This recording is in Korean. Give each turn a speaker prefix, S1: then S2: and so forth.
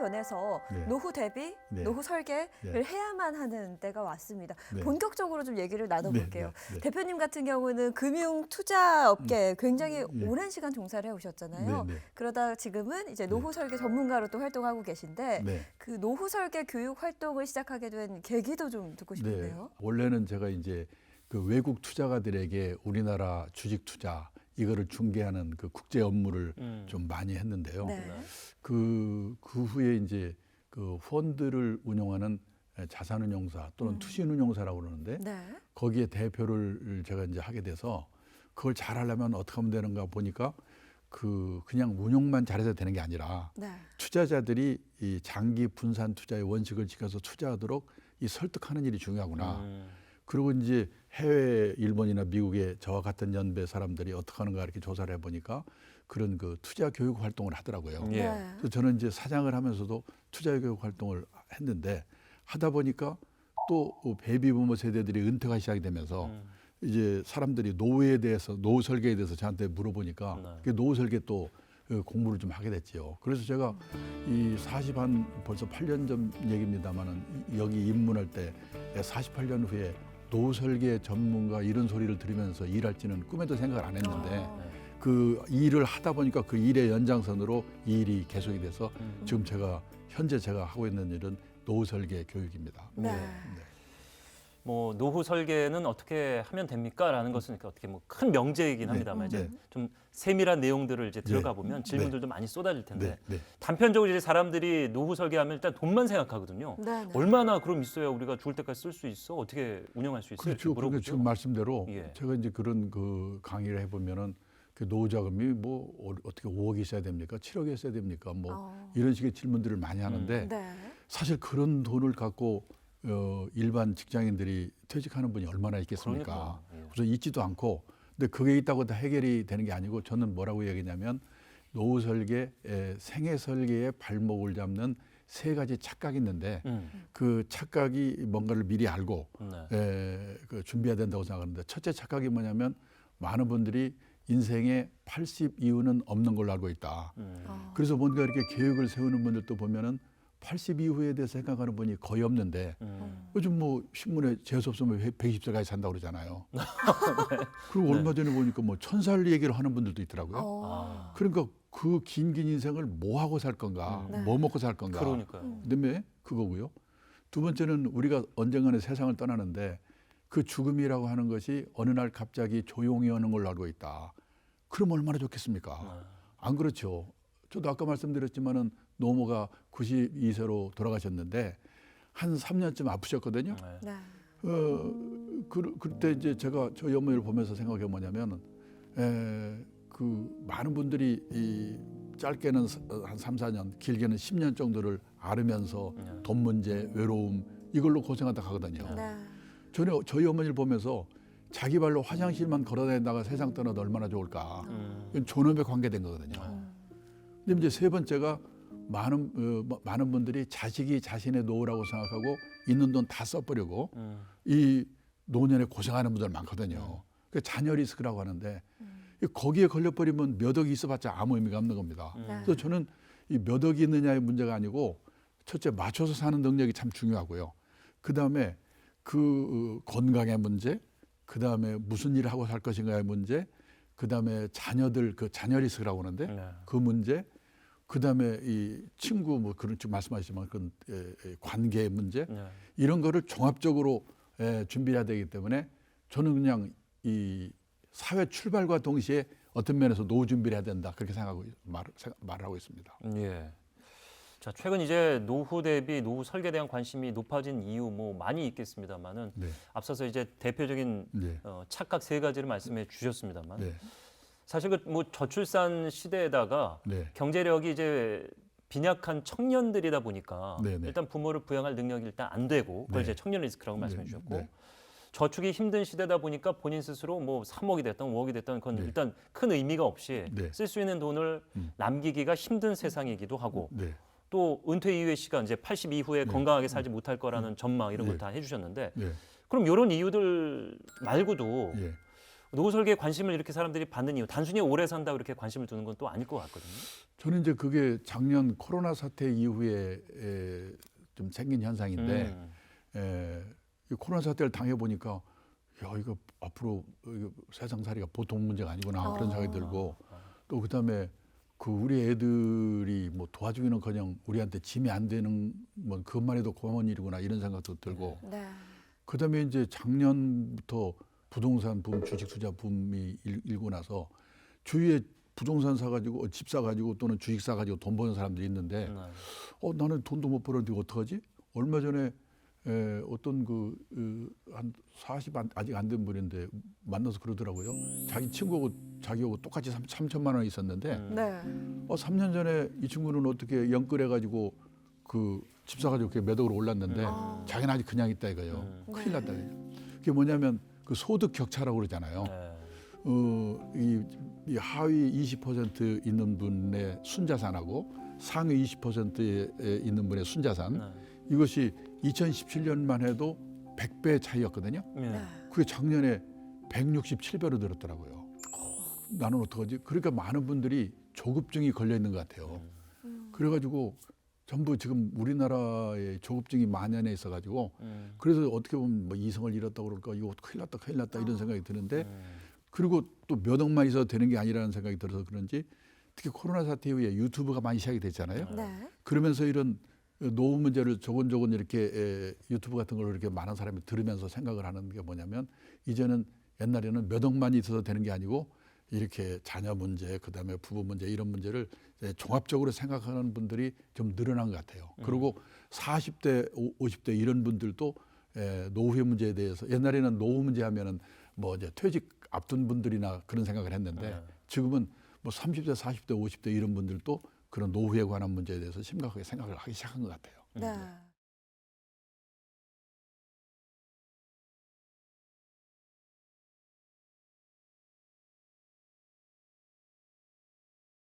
S1: 면에서
S2: 네.
S1: 노후 대비,
S2: 네.
S1: 노후 설계를
S2: 네.
S1: 해야만 하는 때가 왔습니다.
S2: 네.
S1: 본격적으로 좀 얘기를 나눠볼게요.
S2: 네, 네, 네.
S1: 대표님 같은 경우는 금융 투자 업계에 굉장히
S2: 네.
S1: 오랜 시간 종사를 해오셨잖아요.
S2: 네, 네.
S1: 그러다 지금은 이제 노후 설계 전문가로 또 활동하고 계신데
S2: 네.
S1: 그 노후 설계 교육 활동을 시작하게 된 계기도 좀 듣고 싶은데요.
S2: 네. 원래는 제가 이제 그 외국 투자가들에게 우리나라 주식 투자 이거를 중개하는 그 국제 업무를
S3: 음.
S2: 좀 많이 했는데요.
S1: 네.
S2: 그, 그 후에 이제 그 펀드를 운영하는 자산운용사 또는
S1: 음.
S2: 투신운용사라고 그러는데
S1: 네.
S2: 거기에 대표를 제가 이제 하게 돼서 그걸 잘하려면 어떻게 하면 되는가 보니까 그 그냥 운용만 잘해서 되는 게 아니라
S1: 네.
S2: 투자자들이 이 장기 분산 투자의 원칙을 지켜서 투자하도록 이 설득하는 일이 중요하구나.
S3: 음.
S2: 그리고 이제 해외 일본이나 미국의 저와 같은 연배 사람들이 어떻게 하는가 이렇게 조사를 해보니까 그런 그 투자 교육 활동을 하더라고요.
S3: 예.
S1: 네.
S2: 그래서 저는 이제 사장을 하면서도 투자 교육 활동을 했는데 하다 보니까 또 베이비 부모 세대들이 은퇴가 시작이 되면서
S3: 음.
S2: 이제 사람들이 노후에 대해서 노후 설계에 대해서 저한테 물어보니까
S3: 네.
S2: 그 노후 설계 또 어, 공부를 좀 하게 됐지요. 그래서 제가 이 40 한 벌써 8년 전 얘기입니다만은 여기 입문할 때 48년 후에 노후 설계 전문가 이런 소리를 들으면서 일할지는 꿈에도 생각을 안 했는데
S1: 아.
S2: 그 일을 하다 보니까 그 일의 연장선으로 이 일이 계속이 돼서
S3: 음.
S2: 지금 제가 현재 제가 하고 있는 일은 노후 설계 교육입니다.
S1: 네.
S3: 뭐 노후 설계는 어떻게 하면 됩니까?라는 것은 이렇게 어떻게 뭐 큰 명제이긴
S2: 네.
S3: 합니다만 이제
S2: 네.
S3: 좀 세밀한 내용들을 이제
S2: 네.
S3: 들어가 보면 질문들도 많이 쏟아질 텐데
S2: 네, 네.
S3: 단편적으로 이제 사람들이 노후 설계하면 일단 돈만 생각하거든요.
S1: 네. 네.
S3: 얼마나 그럼 있어야 우리가 죽을 때까지 쓸 수 있어? 어떻게 운영할 수 있어? 이렇게
S2: 그렇죠. 그러니까
S3: 물어보죠.
S2: 지금 말씀대로
S3: 예.
S2: 제가 이제 그런 그 강의를 해보면은 그 노후 자금이 뭐 어- 어떻게 5억이 있어야 됩니까? 7억이 있어야 됩니까? 뭐
S1: 어.
S2: 이런 식의 질문들을 많이 하는데
S1: 네.
S2: 사실 그런 돈을 갖고 어, 일반 직장인들이 퇴직하는 분이 얼마나 있겠습니까?
S3: 그러니까요. 예.
S2: 그래서 있지도 않고 근데 그게 있다고 다 해결이 되는 게 아니고 저는 뭐라고 얘기냐면 노후 설계, 에, 생애 설계의 발목을 잡는 세 가지 착각이 있는데
S3: 음.
S2: 그 착각이 뭔가를 미리 알고
S3: 네.
S2: 에, 그 준비해야 된다고 생각하는데 첫째 착각이 뭐냐면 많은 분들이 인생에 80 이후는 없는 걸로 알고 있다.
S3: 음.
S1: 어.
S2: 그래서 뭔가 이렇게 계획을 세우는 분들도 보면은 80 이후에 대해서 생각하는 분이 거의 없는데
S3: 음.
S2: 요즘 뭐 신문에 재수 없으면 120살까지 산다 고 그러잖아요.
S3: 네.
S2: 그리고 얼마 전에 보니까 뭐 천살 얘기를 하는 분들도 있더라고요.
S1: 어.
S3: 아.
S2: 그러니까 그 긴 긴 인생을 뭐 하고 살 건가,
S3: 음.
S1: 네.
S2: 뭐 먹고 살 건가.
S3: 그러니까요.
S2: 그다음에 그거고요. 두 번째는 우리가 언젠가는 세상을 떠나는데 그 죽음이라고 하는 것이 어느 날 갑자기 조용히 오는 걸로 알고 있다. 그럼 얼마나 좋겠습니까?
S3: 아.
S2: 안 그렇죠. 저도 아까 말씀드렸지만은 노모가 92세로 돌아가셨는데 한 3년쯤 아프셨거든요.
S3: 네.
S1: 네.
S2: 어, 그, 그때 이제 제가 저희 어머니를 보면서 생각해 뭐냐면, 에, 그 많은 분들이 이 짧게는 사- 한 3, 4년, 길게는 10년 정도를 앓으면서
S3: 네.
S2: 돈 문제, 외로움 이걸로 고생하다 가거든요.
S1: 네.
S2: 저는 저희 어머니를 보면서 자기 발로 화장실만 걸어다니다가 세상 떠나도 얼마나 좋을까.
S3: 음.
S2: 이건 존엄에 관계된 거거든요.
S1: 음.
S2: 근데 이제 세 번째가 많은 어, 뭐- 많은 분들이 자식이 자신의 노후라고 생각하고 있는 돈 다 써버리고
S3: 음.
S2: 이 노년에 고생하는 분들 많거든요. 그 자녀 리스크라고 하는데 이 거기에 걸려버리면 몇 억이 있어봤자 아무 의미가 없는 겁니다.
S3: 음.
S1: 네.
S2: 그래서 저는 이 몇 억이 있느냐의 문제가 아니고 첫째 맞춰서 사는 능력이 참 중요하고요. 그 다음에 그 어, 건강의 문제, 그 다음에 무슨 일을 하고 살 것인가의 문제, 그 다음에 자녀들 그 자녀 리스크라고 하는데
S3: 네.
S2: 그 문제, 그 다음에 이 친구 뭐 그런 지금 말씀하시지만 그런 에, 에, 관계의 문제
S3: 네.
S2: 이런 거를 종합적으로 에, 준비해야 되기 때문에 저는 그냥 이 사회 출발과 동시에 어떤 면에서 노후 준비를 해야 된다 그렇게 생각하고 말, 말을 하고 있습니다.
S3: 예. 자, 최근 이제 노후 대비 노후 설계에 대한 관심이 높아진 이유 뭐 많이 있겠습니다만은
S2: 네,
S3: 앞서서 이제 대표적인
S2: 네,
S3: 어, 착각 세 가지를 말씀해 주셨습니다만
S2: 네,
S3: 사실 그 뭐 저출산 시대에다가
S2: 네,
S3: 경제력이 이제 빈약한 청년들이다 보니까
S2: 네, 네.
S3: 일단 부모를 부양할 능력이 일단 안 되고 그걸
S2: 네.
S3: 이제 청년 리스크라고 말씀해
S2: 네,
S3: 주셨고
S2: 네.
S3: 저축이 힘든 시대다 보니까 본인 스스로 뭐 3억이 됐든 5억이 됐든 그건
S2: 네.
S3: 일단 큰 의미가 없이
S2: 네.
S3: 쓸수 있는 돈을
S2: 음.
S3: 남기기가 힘든 세상이기도 하고
S2: 네,
S3: 또 은퇴 이후의 시간 이제 80 이후에
S2: 네.
S3: 건강하게 살지 못할 거라는 전망 이런
S2: 네.
S3: 걸다 해주셨는데
S2: 네,
S3: 그럼 이런 이유들 말고도
S2: 예,
S3: 노후 설계에 관심을 이렇게 사람들이 받는 이유 단순히 오래 산다고 이렇게 관심을 두는 건 또 아닐 것 같거든요.
S2: 저는 이제 그게 작년 코로나 사태 이후에 에, 좀 생긴 현상인데
S3: 음.
S2: 에, 이 코로나 사태를 당해 보니까 야 이거 앞으로 이거 세상 살이가 보통 문제가 아니구나 그런
S1: 어.
S2: 생각이 들고 또 그다음에 그 우리 애들이 뭐 도와주기는커녕 우리한테 짐이 안 되는 뭐 그것만 해도 고마운 일이구나 이런 생각도 들고
S1: 네.
S2: 그다음에 이제 작년부터 부동산 붐, 주식 투자 붐이 일, 일고 나서 주위에 부동산 사가지고 어, 집 사가지고 또는 주식 사가지고 돈 버는 사람들이 있는데
S3: 네.
S2: 어 나는 돈도 못 벌었는데 어떡하지? 얼마 전에 에, 어떤 그한 40 아직 안 된 분인데 만나서 그러더라고요. 자기 친구하고 자기하고 똑같이 3, 3천만 원 있었는데
S3: 음.
S1: 네.
S2: 어 3년 전에 이 친구는 어떻게 연끌해 가지고 그 집 사 가지고 그게 몇 억으로 올랐는데
S1: 아.
S2: 자기는 아직 그냥 있다 이거요.
S3: 음.
S2: 큰일 났다 이거죠. 그게 뭐냐면 그 소득 격차라고 그러잖아요.
S3: 네.
S2: 어, 이, 이 하위 20% 있는 분의 순자산하고 상위 20%에 있는 분의 순자산
S3: 네.
S2: 이것이 2017년만 해도 100배 차이였거든요.
S3: 네.
S1: 네.
S2: 그게 작년에 167배로 늘었더라고요. 나는 어떡하지? 그러니까 많은 분들이 조급증이 걸려 있는 것 같아요.
S1: 음.
S2: 그래가지고 전부 지금 우리나라에 조급증이 만연해 있어가지고
S3: 음.
S2: 그래서 어떻게 보면 뭐 이성을 잃었다 그럴까 이거 큰일 났다 큰일 났다 이런 생각이 드는데 그리고 또 몇 억만 있어도 되는 게 아니라는 생각이 들어서 그런지 특히 코로나 사태 이후에 유튜브가 많이 시작이 됐잖아요.
S1: 네.
S2: 그러면서 이런 노후 문제를 조곤조곤 이렇게 에, 유튜브 같은 걸 이렇게 많은 사람이 들으면서 생각을 하는 게 뭐냐면 이제는 옛날에는 몇 억만 있어도 되는 게 아니고 이렇게 자녀 문제, 그다음에 부부 문제 이런 문제를 종합적으로 생각하는 분들이 좀 늘어난 것 같아요. 그리고 40대, 50대 이런 분들도 에, 노후의 문제에 대해서 옛날에는 노후 문제 하면은 뭐 이제 퇴직 앞둔 분들이나 그런 생각을 했는데
S3: 네.
S2: 지금은 뭐 30대, 40대, 50대 이런 분들도 그런 노후에 관한 문제에 대해서 심각하게 생각을 하기 시작한 것 같아요.
S1: 네.